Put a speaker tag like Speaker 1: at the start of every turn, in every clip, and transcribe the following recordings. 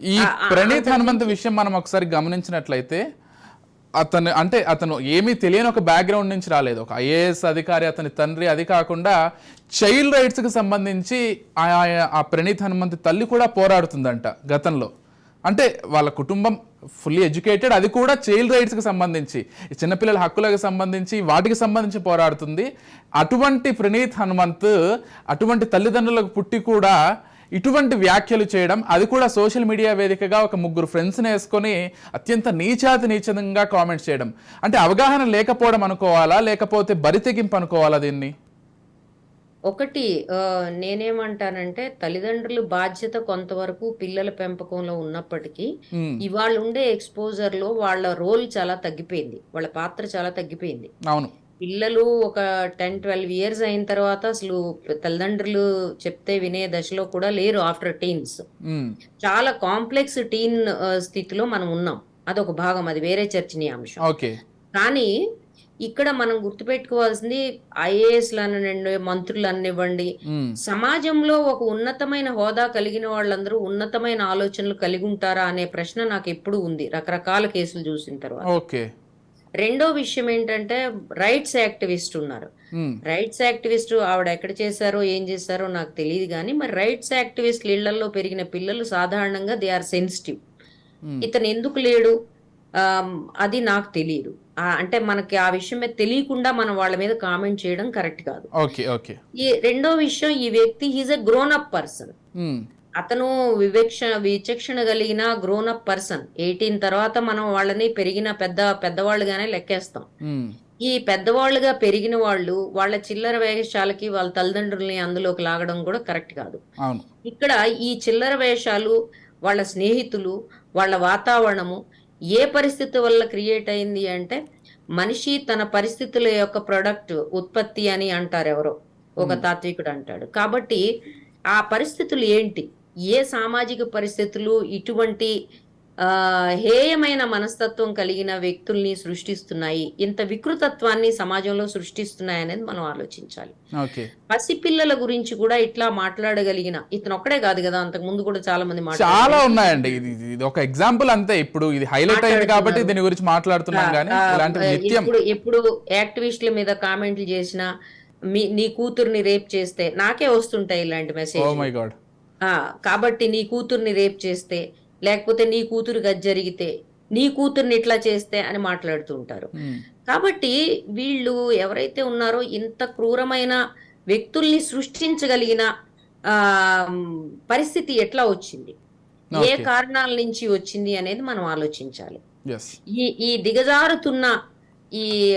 Speaker 1: ఈ ప్రణీత్ హనుమంత్ విషయం మనం ఒకసారి గమనించినట్లయితే అతను అంటే అతను ఏమీ తెలియని ఒక బ్యాక్గ్రౌండ్ నుంచి రాలేదు. ఒక ఐఏఎస్ అధికారి అతని తండ్రి అది కాకుండా చైల్డ్ రైట్స్కి సంబంధించి ఆ- ప్రణీత్ హనుమంత్ తల్లి కూడా పోరాడుతుందంట గతంలో. అంటే వాళ్ళ కుటుంబం ఫుల్లీ ఎడ్యుకేటెడ్ అది కూడా చైల్డ్ రైట్స్కి సంబంధించి చిన్నపిల్లల హక్కులకు సంబంధించి వాటికి సంబంధించి పోరాడుతుంది. అటువంటి ప్రణీత్ హనుమంత్ అటువంటి తల్లిదండ్రులకు పుట్టి కూడా ఇటువంటి వ్యాఖ్యలు చేయడం అది కూడా సోషల్ మీడియా వేదికగా ఒక ముగ్గురు ఫ్రెండ్స్ని వేసుకొని అత్యంత నీచాతి నీచంగా కామెంట్స్ చేయడం. అంటే అవగాహన లేకపోవడం అనుకోవాలా? లేకపోతే బరితెగింపు అనుకోవాలా దీన్ని?
Speaker 2: ఒకటి నేనేమంటానంటే తల్లిదండ్రులు బాధ్యత కొంతవరకు పిల్లల పెంపకంలో ఉన్నప్పటికీ. ఇవాళ ఉండే ఎక్స్పోజర్లో వాళ్ళ రోల్ చాలా తగ్గిపోయింది. వాళ్ళ పాత్ర చాలా తగ్గిపోయింది.
Speaker 1: అవును.
Speaker 2: పిల్లలు ఒక టెన్ ట్వెల్వ్ ఇయర్స్ అయిన తర్వాత అసలు తల్లిదండ్రులు చెప్తే వినే దశలో కూడా లేరు ఆఫ్టర్ టీన్స్. చాలా కాంప్లెక్స్ టీన్ స్థితిలో మనం ఉన్నాం. అదొక భాగం అది వేరే చర్చనీయాంశం. కానీ ఇక్కడ మనం గుర్తుపెట్టుకోవాల్సింది ఐఏఎస్లు అనివ్వండి మంత్రులు అనివ్వండి. సమాజంలో ఒక ఉన్నతమైన హోదా కలిగిన వాళ్ళందరూ ఉన్నతమైన ఆలోచనలు కలిగి ఉంటారా అనే ప్రశ్న నాకు ఎప్పుడు ఉంది. రకరకాల కేసులు చూసిన తర్వాత. రెండో విషయం ఏంటంటే రైట్స్ యాక్టివిస్ట్ ఉన్నారు. రైట్స్ యాక్టివిస్ట్ ఆవిడ ఎక్కడ చేశారో ఏం చేశారో నాకు తెలియదు కానీ మరి రైట్స్ యాక్టివిస్ట్ ఇళ్ళలో పెరిగిన పిల్లలు సాధారణంగా దే ఆర్ సెన్సిటివ్. ఇతను ఎందుకు లేడు? అది నాకు తెలియదు అంటే మనకి ఆ విషయం మీద తెలియకుండా మనం వాళ్ళ మీద కామెంట్ చేయడం కరెక్ట్ కాదు.
Speaker 1: ఓకే ఓకే
Speaker 2: ఈ రెండో విషయం ఈ వ్యక్తి he's a grown up person. అతను వివేక్ష విచక్షణ కలిగిన గ్రోన్ అప్ పర్సన్ ఎయిటీన్ తర్వాత మనం వాళ్ళని పెరిగిన పెద్ద పెద్దవాళ్ళుగానే లెక్కేస్తాం. ఈ పెద్దవాళ్ళుగా పెరిగిన వాళ్ళు వాళ్ళ చిల్లర వేషాలకి వాళ్ళ తల్లిదండ్రుల్ని అందులోకి లాగడం కూడా కరెక్ట్ కాదు. ఇక్కడ ఈ చిల్లర వేషాలు వాళ్ళ స్నేహితులు వాళ్ళ వాతావరణము ఏ పరిస్థితి వల్ల క్రియేట్ అయింది అంటే మనిషి తన పరిస్థితుల యొక్క ప్రొడక్ట్ ఉత్పత్తి అని అంటారు ఎవరో ఒక తాత్వికుడు అంటాడు. కాబట్టి ఆ పరిస్థితులు ఏంటి? ఏ సామాజిక పరిస్థితులు ఇటువంటి హేయమైన మనస్తత్వం కలిగిన వ్యక్తుల్ని సృష్టిస్తున్నాయి? ఇంత వికృతత్వాన్ని సమాజంలో సృష్టిస్తున్నాయి అనేది మనం ఆలోచించాలి. పసిపిల్లల గురించి కూడా ఇట్లా మాట్లాడగలిగిన ఇతను ఒక్కడే కాదు కదా అంతకు ముందు కూడా చాలా మంది
Speaker 1: చాలా ఉన్నాయండి. ఇది ఒక ఎగ్జాంపుల్ అంతే. ఇప్పుడు ఇది హైలైట్ అయింది కాబట్టి దీని గురించి మాట్లాడుతున్నాం కానీ
Speaker 2: ఇప్పుడు ఇప్పుడు యాక్టివిస్టుల మీద కామెంట్లు చేసిన మీ నీ కూతుర్ని రేప్ చేస్తే నాకే వస్తుంటాయి ఇలాంటి
Speaker 1: ఓ
Speaker 2: మెసేజ్
Speaker 1: మై గాడ్
Speaker 2: కాబట్టి నీ కూతుర్ని రేప్ చేస్తే లేకపోతే నీ కూతురు గది జరిగితే నీ కూతుర్ని ఇట్లా చేస్తే అని మాట్లాడుతూ ఉంటారు. కాబట్టి వీళ్ళు ఎవరైతే ఉన్నారో ఇంత క్రూరమైన వ్యక్తుల్ని సృష్టించగలిగిన ఆ పరిస్థితి ఎట్లా వచ్చింది? ఏ. కారణాల నుంచి వచ్చింది అనేది మనం ఆలోచించాలి. ఈ ఈ దిగజారుతున్న ఈ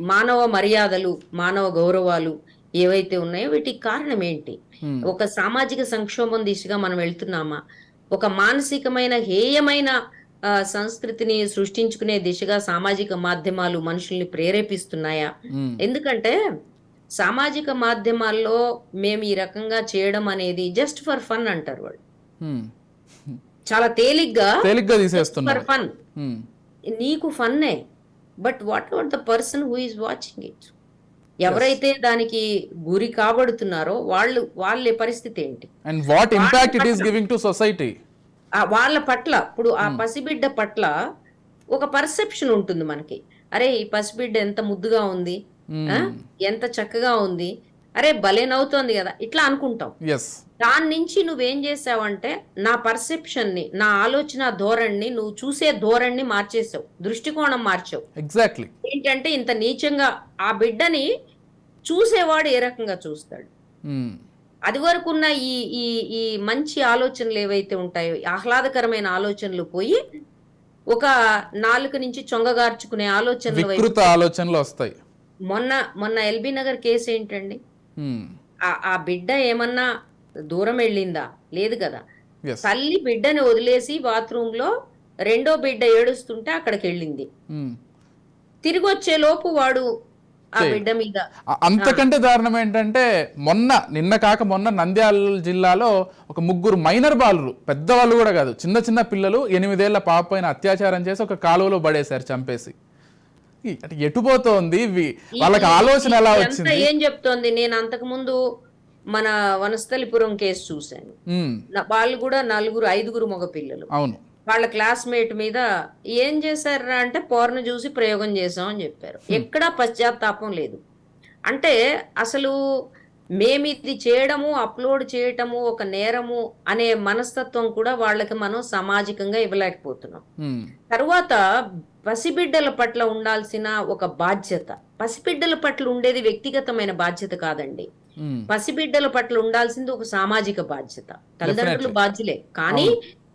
Speaker 2: మానవ మర్యాదలు మానవ గౌరవాలు ఏవైతే ఉన్నాయో వీటికి కారణం ఏంటి? ఒక సామాజిక సంక్షోభం దిశగా మనం వెళ్తున్నామా? ఒక మానసికమైన హేయమైన సంస్కృతిని సృష్టించుకునే దిశగా సామాజిక మాధ్యమాలు మనుషుల్ని ప్రేరేపిస్తున్నాయా? ఎందుకంటే సామాజిక మాధ్యమాల్లో మేము ఈ రకంగా చేయడం అనేది జస్ట్ ఫర్ ఫన్ అంటారు వాళ్ళు. చాలా తేలిగ్గా
Speaker 1: తేలిగ్గా
Speaker 2: ఫర్ ఫన్. నీకు ఫన్నే. But what about the person who is watching it ఎవరైతే దానికి గురి కాబడుతున్నారో వాళ్ళు వాళ్ళ పరిస్థితి ఏంటి?
Speaker 1: And what impact it is giving to society
Speaker 2: ఆ వాళ్ళ పట్ల ఇప్పుడు ఆ పసిబిడ్డ పట్ల ఒక పర్సెప్షన్ ఉంటుంది మనకి. అరే ఈ పసిబిడ్డ ఎంత ముద్దుగా ఉంది ఆ? ఎంత చక్కగా ఉంది అరే భలే నవ్వుతోంది కదా ఇట్లా అనుకుంటాం. దాని నుంచి నువ్వేం చేసావంటే నా పర్సెప్షన్ని నా ఆలోచన ధోరణిని నువ్వు చూసే ధోరణిని మార్చేసావు దృష్టికోణం మార్చావు.
Speaker 1: ఎగ్జాక్ట్లీ
Speaker 2: ఏంటంటే ఇంత నీచంగా ఆ బిడ్డని చూసేవాడు ఏ రకంగా చూస్తాడు? అది వరకు ఉన్న ఈ ఈ ఈ మంచి ఆలోచనలు ఏవైతే ఉంటాయో ఆహ్లాదకరమైన ఆలోచనలు పోయి ఒక నాలుక నుంచి చొంగగార్చుకునే ఆలోచనల
Speaker 1: ఆలోచనలు వస్తాయి.
Speaker 2: మొన్న మొన్న ఎల్బీ నగర్ కేసు ఏంటండి?
Speaker 1: Hmm.
Speaker 2: ఆ బిడ్డ ఏమన్నా దూరం వెళ్ళిందా? లేదు కదా. తల్లి బిడ్డని వదిలేసి బాత్రూమ్లో రెండో బిడ్డ ఏడుస్తుంటే అక్కడికి వెళ్ళింది
Speaker 1: Hmm.
Speaker 2: తిరిగి వచ్చే లోపు వాడు ఆ బిడ్డ మీద
Speaker 1: అంతకంటే దారుణం ఏంటంటే మొన్న నిన్న కాక మొన్న నంద్యాల జిల్లాలో ఒక ముగ్గురు మైనర్ బాలురు పెద్దవాళ్ళు కూడా కాదు చిన్న చిన్న పిల్లలు ఎనిమిదేళ్ళ పాప పైన అత్యాచారం చేసి ఒక కాలువలో పడేశారు చంపేసి. అంటే ఎటుపోతోంది? వాళ్ళకి ఆలోచన ఎలా వచ్చింది?
Speaker 2: ఏం చెప్తోంది? నేను అంతకు ముందు మన వనస్థలిపురం కేసు చూశాను. వాళ్ళు కూడా నలుగురు ఐదుగురు మగ పిల్లలు.
Speaker 1: అవును.
Speaker 2: వాళ్ళ క్లాస్మేట్ మీద ఏం చేశారా అంటే పోర్ను చూసి ప్రయోగం చేసాం అని చెప్పారు ఎక్కడా పశ్చాత్తాపం లేదు. అంటే అసలు మేము ఇది చేయడము అప్లోడ్ చేయటము ఒక నేరము అనే మనస్తత్వం కూడా వాళ్ళకి మనం సామాజికంగా ఇవ్వలేకపోతున్నాం. తర్వాత పసిబిడ్డల పట్ల ఉండాల్సిన ఒక బాధ్యత. పసిబిడ్డల పట్ల ఉండేది వ్యక్తిగతమైన బాధ్యత కాదండి. పసిబిడ్డల పట్ల ఉండాల్సింది ఒక సామాజిక బాధ్యత. తల్లిదండ్రులు. బాధ్యులే. కానీ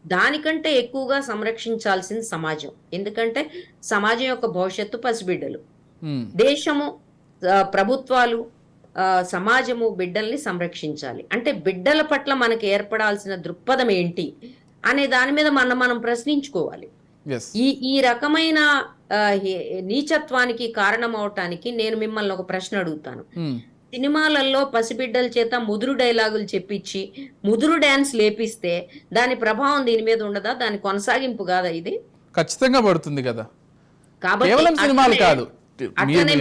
Speaker 2: దానికంటే ఎక్కువగా సంరక్షించాల్సింది సమాజం. ఎందుకంటే సమాజం యొక్క భవిష్యత్తు పసిబిడ్డలు. దేశము ప్రభుత్వాలు ఆ, సమాజము బిడ్డల్ని సంరక్షించాలి. అంటే బిడ్డల పట్ల మనకి ఏర్పడాల్సిన దృక్పథం ఏంటి అనే దాని మీద మనం మనం ప్రశ్నించుకోవాలి. ఈ ఈ రకమైన నీచత్వానికి కారణం అవటానికి నేను మిమ్మల్ని ఒక ప్రశ్న అడుగుతాను.
Speaker 1: ఉమ్,
Speaker 2: సినిమాలలో పసిబిడ్డల చేత ముదురు డైలాగులు చెప్పించి ముదురు డ్యాన్స్ లేపిస్తే దాని ప్రభావం దీని మీద ఉండదా? దాని కొనసాగింపు కాదా ఇది?
Speaker 1: ఖచ్చితంగా పడుతుంది కదా.
Speaker 2: కాబట్టి
Speaker 1: కేవలం సినిమాలు కాదు.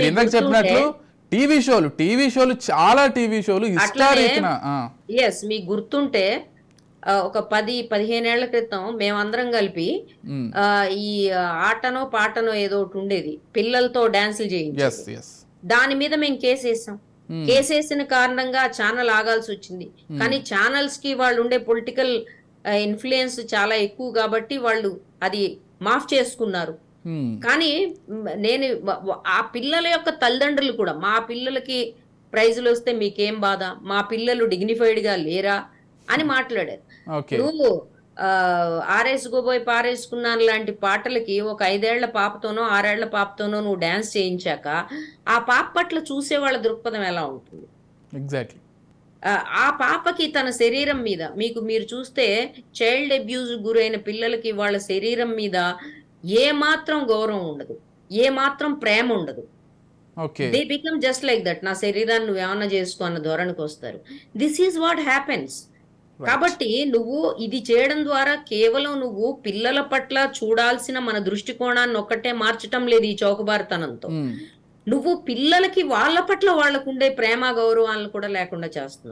Speaker 1: ఇందాక చెప్పినట్లు టీవీ షోలు టీవీ షోలు చాలా టీవీ షోలు
Speaker 2: ఎస్ మీకు గుర్తుంటే ఒక పది పదిహేనేళ్ళ క్రితం మేమందరం కలిపి ఆ, ఈ ఆటనో పాటనో ఏదో ఒకటి ఉండేది. పిల్లలతో డాన్సులు చేయించి దాని మీద మేము కేసేసాం కేసేసిన కారణంగా ఛానల్ ఆగాల్సి వచ్చింది. కానీ ఛానల్స్కి వాళ్ళు ఉండే పొలిటికల్ ఇన్ఫ్లుయెన్స్ చాలా ఎక్కువ కాబట్టి వాళ్ళు అది మాఫ్ చేసుకున్నారు. కానీ నేను ఆ పిల్లల యొక్క తల్లిదండ్రులు కూడా మా పిల్లలకి ప్రైజులు వస్తే మీకేం బాధ? మా పిల్లలు dignified గా లేరా? అని మాట్లాడారు. నువ్వు ఆ, ఆరేసుకోబోయి పారేసుకున్నాను లాంటి పాటలకి ఒక ఐదేళ్ళ పాపతోనో ఆరేళ్ళ పాపతోనో నువ్వు డాన్స్ చేయించాక ఆ పాప పట్ల చూసే వాళ్ళ దృక్పథం ఎలా ఉంటుంది?
Speaker 1: ఎగ్జాక్ట్లీ.
Speaker 2: ఆ, పాపకి తన శరీరం మీద మీకు మీరు చూస్తే చైల్డ్ అబ్యూజ్ గురైన పిల్లలకి వాళ్ళ శరీరం మీద ఏ మాత్రం గౌరవం ఉండదు ఏ మాత్రం ప్రేమ ఉండదు. They become just like that నా శరీరాన్ని నువ్వు ఏమన్నా చేసుకో అన్న ధోరణికి వస్తారు దిస్ ఈజ్ వాట్ హ్యాపెన్స్ కాబట్టి నువ్వు ఇది చేయడం ద్వారా కేవలం నువ్వు పిల్లల పట్ల చూడాల్సిన మన దృష్టికోణాన్ని ఒక్కటే మార్చటం లేదు ఈ చౌకబారితనంతో. నువ్వు పిల్లలకి వాళ్ళ పట్ల వాళ్ళకు ఉండే ప్రేమ గౌరవాలను కూడా లేకుండా చేస్తున్నావు.